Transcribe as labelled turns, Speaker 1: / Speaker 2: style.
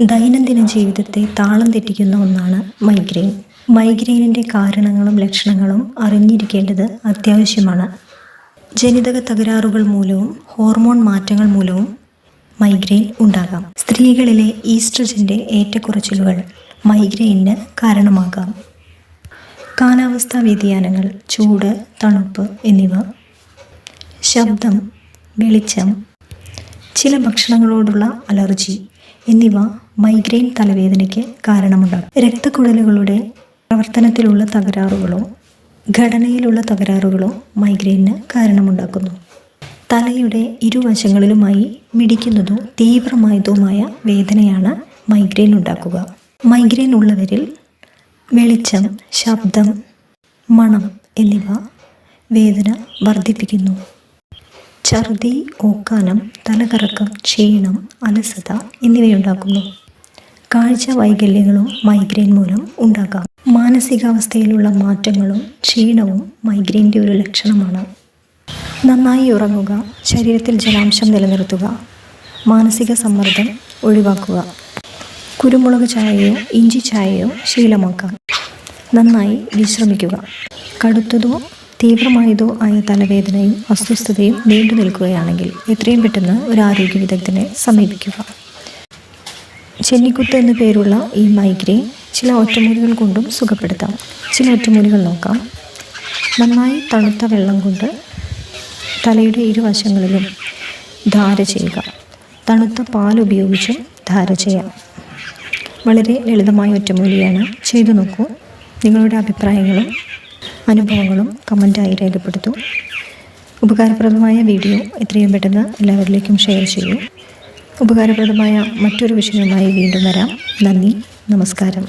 Speaker 1: ദൈനംദിന ജീവിതത്തെ താളം തെറ്റിക്കുന്ന ഒന്നാണ് മൈഗ്രെയിൻ. മൈഗ്രെയിനിന്റെ കാരണങ്ങളും ലക്ഷണങ്ങളും അറിഞ്ഞിരിക്കേണ്ടത് അത്യാവശ്യമാണ്. ജനിതക തകരാറുകൾ മൂലവും ഹോർമോൺ മാറ്റങ്ങൾ മൂലവും മൈഗ്രെയിൻ ഉണ്ടാകാം. സ്ത്രീകളിലെ ഈസ്ട്രജന്റെ ഏറ്റക്കുറച്ചിലുകൾ മൈഗ്രെയിനിന് കാരണമാകാം. കാലാവസ്ഥാ വ്യതിയാനങ്ങൾ ചൂട് തണുപ്പ് എന്നിവ. ശബ്ദം വെളിച്ചം ചില ഭക്ഷണങ്ങളോടുള്ള അലർജി. എന്നിവ മൈഗ്രെയിൻ തലവേദനയ്ക്ക് കാരണമുണ്ടാകും. രക്തക്കുഴലുകളുടെ പ്രവർത്തനത്തിലുള്ള തകരാറുകളോ ഘടനയിലുള്ള തകരാറുകളോ മൈഗ്രെയിന് കാരണമുണ്ടാക്കുന്നു. തലയുടെ ഇരുവശങ്ങളിലുമായി മിടിക്കുന്നതോ തീവ്രമായതുമായ വേദനയാണ് മൈഗ്രെയിൻ ഉണ്ടാക്കുക. മൈഗ്രെയിൻ ഉള്ളവരിൽ വെളിച്ചം ശബ്ദം മണം എന്നിവ വേദന വർദ്ധിപ്പിക്കുന്നു. ഛർദി ഓക്കാനം തലകറക്കം ക്ഷീണം അലസത എന്നിവയുണ്ടാക്കുന്നു. കാഴ്ച വൈകല്യങ്ങളും മൈഗ്രെയിൻ മൂലം ഉണ്ടാകാം. മാനസികാവസ്ഥയിലുള്ള മാറ്റങ്ങളും ക്ഷീണവും മൈഗ്രെയിന്റെ ഒരു ലക്ഷണമാണ്. നന്നായി ഉറങ്ങുക ശരീരത്തിൽ ജലാംശം നിലനിർത്തുക മാനസിക സമ്മർദ്ദം ഒഴിവാക്കുക കുരുമുളക് ചായയോ ഇഞ്ചി ചായയോ ശീലമാക്കാം. നന്നായി വിശ്രമിക്കുക. കടുത്തതോ തീവ്രമായതോ ആയ തലവേദനയും അസ്വസ്ഥതയും നീണ്ടു നിൽക്കുകയാണെങ്കിൽ എത്രയും പെട്ടെന്ന് ഒരു ആരോഗ്യ വിദഗ്ധനെ സമീപിക്കുക. ചെന്നിക്കുത്ത് എന്ന പേരുള്ള ഈ മൈഗ്രെയിൻ ചില ഒറ്റമൂലികൾ കൊണ്ടും സുഖപ്പെടുത്താം. ചില ഒറ്റമൂലികൾ നോക്കാം. നന്നായി തണുത്ത വെള്ളം കൊണ്ട് തലയുടെ ഇരുവശങ്ങളിലും ധാര ചെയ്യുക. തണുത്ത പാൽ ഉപയോഗിച്ചും ധാര ചെയ്യാം. വളരെ ലളിതമായ ഒറ്റമൂലിയാണ്. ചെയ്തു നോക്കൂ. നിങ്ങളുടെ അഭിപ്രായങ്ങളും അനുഭവങ്ങളും കമന്റായി രേഖപ്പെടുത്തൂ. ഉപകാരപ്രദമായ വീഡിയോ എത്രയും പെട്ടെന്ന് എല്ലാവരിലേക്കും ഷെയർ ചെയ്യൂ. ഉപകാരപ്രദമായ മറ്റൊരു വിഷയവുമായി വീണ്ടും വരാം. നന്ദി. നമസ്കാരം.